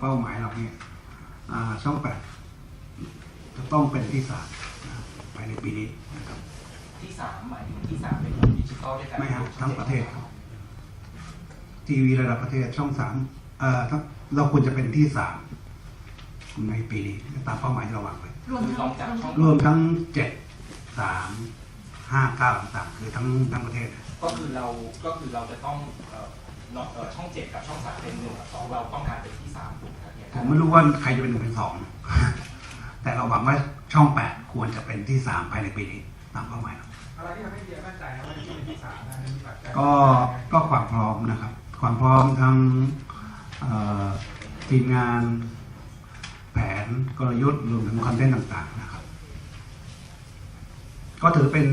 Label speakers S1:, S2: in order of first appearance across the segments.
S1: เป้าหมายเราเนี่ยอ่าช่องแปดจะต้องเป็นที่สามนะภายในปีนี้นะครับ
S2: ที่สามหมายถึงที่สามเป็นดิจิตอลด้วยกัน
S1: ไม่ครับทั้งประเทศครับทีวีระดับประเทศช่องสามเอ่อทั้งเราควรจะเป็นที่สามในปีนี้ตามเป้าหมายที่เราวางไว้
S3: รวม
S2: คือล
S3: ทั้
S2: องงจากช่อง
S1: รวมทั้งเจ็ดสามห้าเก้าต่างๆคือทั้งทั้งประเทศ
S2: ก็คือเราก็คือเราจะต้อง เอ่อเนาะเอ่อช่องเจ็ดกับช่องสามเป็นหนึ่งกับสองเราต้องการเป็นที่สามถูกไหมครับเนี่ย
S1: ผมไม่รู้ว่าใครจะเป็นหนึ่งเป็นสองแต่เราหวังว่าช่องแปดควรจะเป็นที่สามภายในปีนี้ตามเป้าหมายเรา
S4: อะไรที่ทำให้เดียมั่นใจนะว่าจะเป็นที่สามนะมีปัจจัย
S1: ก็ก็ความพร้อมนะครับ ความพร้อมทั้งเอ่อทีมงานแผนกลยุทธ์รวมถึงคอนเทนต์ต่างๆนะครับ ก็ถือเป็น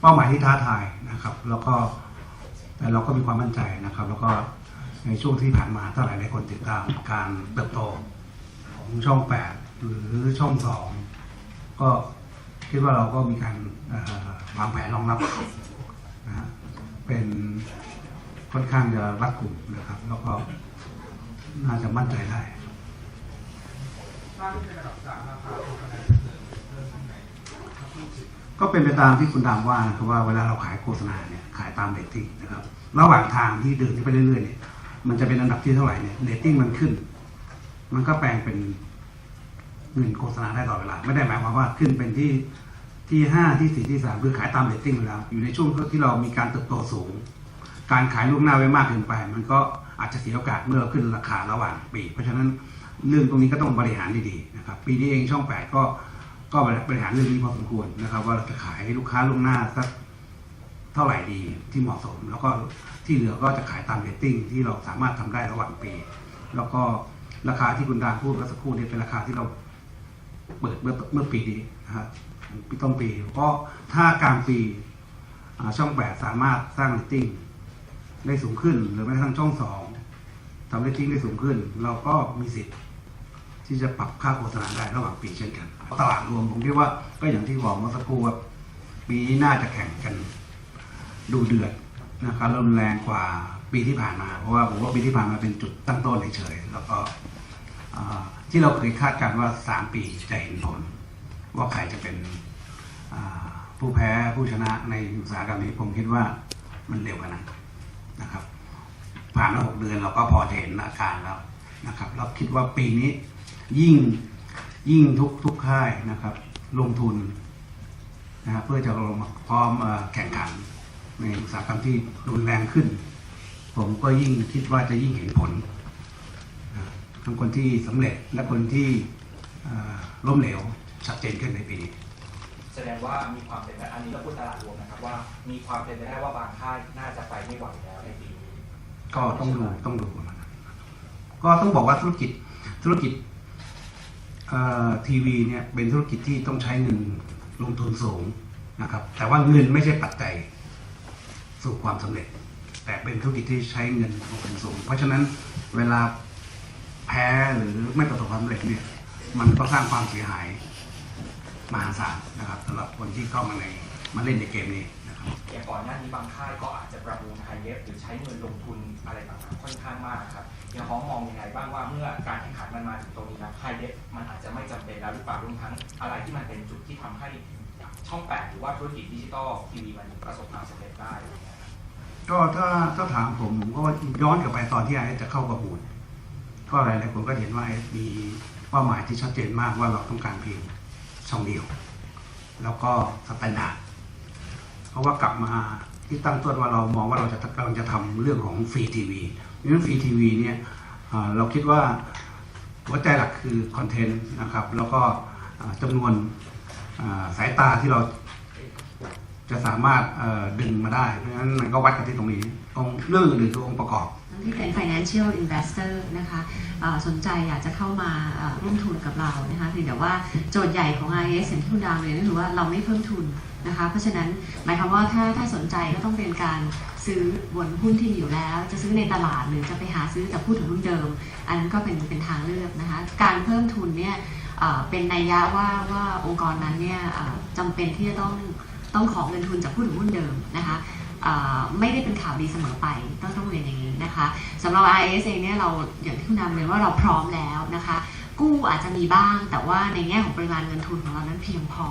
S1: เป้าหมายที่ท้าทายนะครับ แล้วก็แต่ เราก็มีความมั่นใจนะครับ แล้วก็ในช่วงที่ผ่านมาถ้าหลายหลายคนติดตามการเติบโตของช่องแปดหรือช่องสองก็คิดว่าเราก็มีการวางแผนรองรับนะฮะเป็นค่อนข้างจะรัดกุมนะครับ แล้วก็น่าจะมั่นใจได้
S4: ถ้าที่เป็นระดับสามราคาถูกคะแนนเพิ่มเพิ่มขึ้นไหนถ้าพูดถึง
S1: ก็เป็นไปตามที่คุณดามว่านะครับว่าเวลาเราขายโฆษณาเนี่ยขายตามเรตติ้งนะครับระหว่างทางที่เดินที่ไปเรื่อยๆเนี่ยมันจะเป็นอันดับที่เท่าไหร่เนี่ยเรตติ้งมันขึ้น มันก็แปลงเป็นเงินโฆษณาได้ตลอดเวลา ไม่ได้หมายความว่าขึ้นเป็นที่ที่ห้าที่สี่ที่สามคือขายตามเรตติ้งแล้วอยู่ในช่วงที่เรามีการเติบโตสูง การขายล่วงหน้าไว้มากเกินไป มันก็อาจจะเสียโอกาสเมื่อเราขึ้นราคาระหว่างปี เพราะฉะนั้นเรื่องตรงนี้ก็ต้องบริหารดีๆนะครับปีนี้เองช่องแปดก็ ก็บริหารเรื่องนี้พอสมควรนะครับ ว่าเราจะขายให้ลูกค้าล่วงหน้าสักเท่าไหร่ดีที่เหมาะสม แล้วก็ที่เหลือก็จะขายตามเรตติ้งที่เราสามารถทำได้ระหว่างปี แล้วก็ราคาที่คุณดาพูดเมื่อสักครู่นี้เป็นราคาที่เราเปิดเมื่อเมื่อปีนี้นะครับปีต้นปีเพราะถ้ากลางปีช่องแปดสามารถสร้างเรตติ้งได้สูงขึ้น หรือแม้กระทั่งช่องสองทำเรตติ้งได้สูงขึ้น เราก็มีสิทธิ์ ที่จะปรับค่าโฆษณาได้ระหว่างปีเช่นกัน ตลาดรวมผมคิดว่าก็อย่างที่บอกเมื่อสักครู่ว่าปีนี้น่าจะแข่งกันดูเดือดนะครับรุนแรงกว่าปีที่ผ่านมาเพราะว่าผมว่าปีที่ผ่านมาเป็นจุดตั้งต้นเฉยๆแล้วก็ที่เราเคยคาดการณ์ว่าสามปีจะเห็นผล ว่าใครจะเป็นผู้แพ้ผู้ชนะในอุตสาหกรรมนี้ผมคิดว่ามันเร็วกว่านั้นนะครับ ผ่านมาหกเดือนเราก็พอจะเห็นอาการแล้วนะครับเราคิดว่าปีนี้ ยิ่งยิ่งทุกทุกค่ายนะครับ ลงทุนนะครับเพื่อจะลงมาพร้อมเอ่อแข่งขันในอุตสาหกรรมที่รุนแรงขึ้น ผมก็ยิ่งคิดว่าจะยิ่งเห็นผลนะทั้งคนที่สำเร็จและคนที่เอ่อล้มเหลวชัดเจนขึ้นในปีนี้
S2: แสดงว่ามีความเป็นไปอันนี้เราพูดตลาดรวมนะครับว่ามีความเป็นไปได้ว่าบางค่ายน่าจะไปไม่ไหวแล้วในปีนี้
S1: ก็ต้องดูต้องดูประมาณนั้นก็ต้องบอกว่าธุรกิจธุรกิจเอ่อ ทีวีเนี่ยเป็นธุรกิจที่ต้องใช้เงินลงทุนสูงนะครับ แต่ว่าเงินไม่ใช่ปัจจัยสู่ความสำเร็จ แต่เป็นธุรกิจที่ใช้เงินลงทุนสูง เพราะฉะนั้นเวลาแพ้หรือไม่ประสบความสำเร็จเนี่ยมันก็สร้างความเสียหายมหาศาลนะครับสำหรับคนที่เข้ามาในมาเล่นในเกมนี้
S2: อย่างก่อนหน้านี้บางค่ายก็อาจจะประมูลไฮเดฟหรือใช้เงินลงทุนอะไรต่างๆค่อนข้างมากครับอย่างฮ้องมองยังไงบ้างว่าเมื่อการแข่งขันมันมาถึงตรงนี้แล้วไฮเดฟมันอาจจะไม่จำเป็นแล้วหรือเปล่ารวมทั้งอะไรที่มันเป็นจุดที่ทำให้ช่องแปดหรือว่าธุรกิจดิจิตอลทีวีมันประสบความสำเร็จได้
S1: ก็ถ้าถ้าถามผมผมก็ว่าย้อนกลับไปตอนที่ไอ้จะเข้าประมูลก็หลายๆคนก็เห็นว่าไอ้มีเป้าหมายที่ชัดเจนมากว่าเราต้องการเพียงช่องเดียว แล้วก็สแตนดาร์ด ราะว่ากลับมาที่ตั้งต้นว่าเรามองว่าเราจะกำลังจะทำเรื่องของฟรีทีวีดังนั้นฟรีทีวีเนี่ยเราคิดว่าหัวใจหลักคือคอนเทนต์นะครับ แล้วก็จำจำนวนสายตาที่เราจะสามารถดึงมาได้ เพราะฉะนั้นมันก็วัดกันที่ตรงนี้ตรงเรื่องอื่นคือองค์ประกอบ
S3: ที่เป็น financial investor นะคะสนใจอยากจะเข้ามาร่วมทุนกับเรานะคะเพียงแต่ว่าโจทย์ใหญ่ของ IS อย่างที่คุณดาวเรียนก็คือว่าเราไม่เพิ่มทุนนะคะเพราะฉะนั้นหมายความว่าถ้าถ้าสนใจก็ต้องเป็นการซื้อบนหุ้นที่มีอยู่แล้ว จะซื้อในตลาดหรือจะไปหาซื้อจากผู้ถือหุ้นเดิม อันนั้นก็เป็นเป็นทางเลือกนะคะการเพิ่มทุนเนี่ยเป็นนัยยะว่าว่าองค์กรนั้นเนี่ยจำเป็นที่จะต้องต้องขอเงินทุนจากผู้ถือหุ้นเดิมนะคะ ไม่ได้เป็นข่าวดีเสมอไปต้องต้องเรียนอย่างนี้นะคะสำหรับ IS เองเนี่ยเราอย่างที่คุณนำเรียนว่าเราพร้อมแล้วนะคะ กู้อาจจะมีบ้าง แต่ว่าในแง่ของปริมาณเงินทุนของเรานั้นเพียงพอ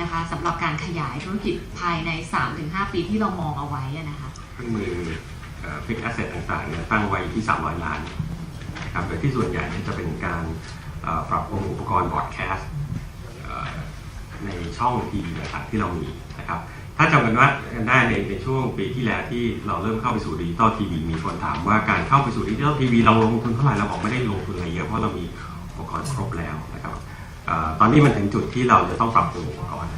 S3: นะคะสำหรับการขยายธุรกิจภายใน 3-5 ปีที่เรามองเอาไว้นะคะ
S5: เครื่องมือฟิกแอสเซทต่างๆเนี่ยตั้งไว้ที่ 300 ล้านนะครับโดยที่ส่วนใหญ่จะเป็นการปรับปรุงอุปกรณ์บอร์ดแคสต์ในช่องทีวีต่างๆที่เรามีนะครับ ถ้าจำกันว่ากันได้ในในช่วงปีที่แล้วที่เราเริ่มเข้าไปสู่ดิจิตอลทีวีมีคนถามว่าการเข้าไปสู่ดิจิตอลทีวีเราลงทุนเท่าไหร่เราบอกไม่ได้ลงทุนอะไรเยอะเพราะเรามีอุปกรณ์ครบแล้วนะครับตอนนี้มันถึงจุดที่เราจะต้องปรับปรุงอุปกรณ์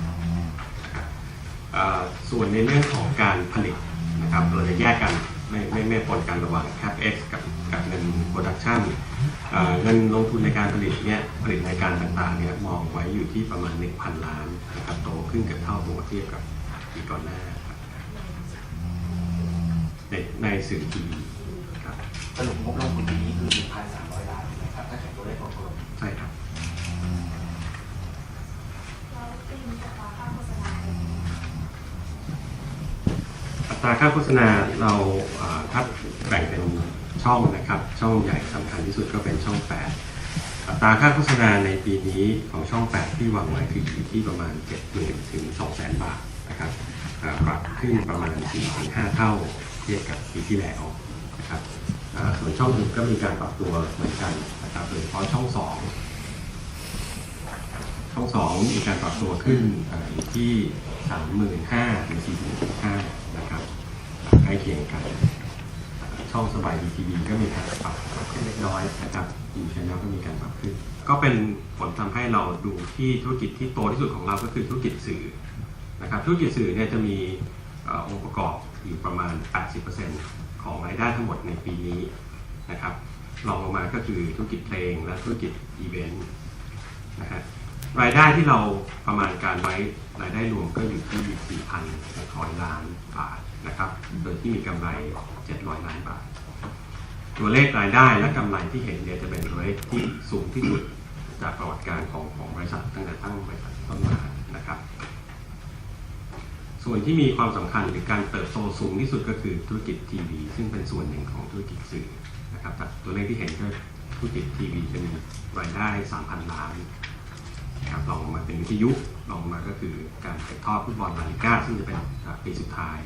S5: ส่วนในเรื่องของการผลิตนะครับเราจะแยกกันไม่ไม่ไม่ปนกันระหว่าง CapEx กับกับเงิน Production เอ่อเงินลงทุนในการผลิตเนี่ยผลิตรายการต่างๆเนี่ยมองไว้อยู่ที่ประมาณ 1,000 ล้านนะครับโตขึ้นเกือบเท่าตัวเทียบกับ ปีก่อนหน้าครับในในสื่อทีวีครับ
S2: สรุปงบลงทุนปีนี้คือ1,300ล้านนะครับถ้าเกิดตัวเลขกลม
S5: ใช่ครับ อัตราค่าโฆษณาเราเอ่อถ้าแบ่งเป็นช่องนะครับ ช่องใหญ่สำคัญที่สุดก็เป็นช่อง 8 อัตราค่าโฆษณาในปีนี้ของช่อง 8 ที่วางไว้คืออยู่ที่ประมาณ 70,000ถึง200,000 บาท นะครับปรับขึ้นประมาณ 4-5 เท่าเทียบกับปีที่แล้วนะครับส่วนช่องอื่นก็มีการปรับตัวเหมือนกันนะครับโดยเฉพาะช่อง 2 ช่องสองมีการปรับตัวขึ้นอยู่ที่สามหมื่นห้าถึงสี่หมื่นห้านะครับใกล้เคียงกัน ช่องสบายดีทีวีก็มีการปรับขึ้นเล็กน้อยนะครับยูชแนลก็มีการปรับขึ้น ก็เป็นผลทำให้เราดูที่ธุรกิจที่โตที่สุดของเราก็คือธุรกิจสื่อ นะครับธุรกิจสื่อเนี่ยจะมีเอ่อองค์ประกอบอยู่ประมาณ 80%ของรายได้ทั้งหมดในปีนี้นะครับรองลงมาก็คือธุรกิจเพลงและธุรกิจอีเวนต์นะฮะรายได้ที่เราประมาณการไว้รายได้รวมก็อยู่ที่ 4,600 ล้านบาทนะครับโดยที่มีกำไร 700 ล้านบาท ตัวเลขรายได้และกำไรที่เห็นเนี่ยจะเป็นตัวเลขที่สูงที่สุดจากประวัติการของของบริษัทตั้งแต่ตั้งบริษัทต้นมานะครับ ส่วนที่มีความสำคัญหรือการเติบโตสูงที่สุดก็คือธุรกิจทีวีซึ่งเป็นส่วนหนึ่งของธุรกิจสื่อนะครับตัวเลขที่เห็นก็ธุรกิจทีวีจะมีรายได้ 3,000 ล้านนะครับลองมาเป็นวิทยุลองมาก็คือการถ่ายทอดฟุตบอลลาลิก้าซึ่งจะเป็นปีสุดท้าย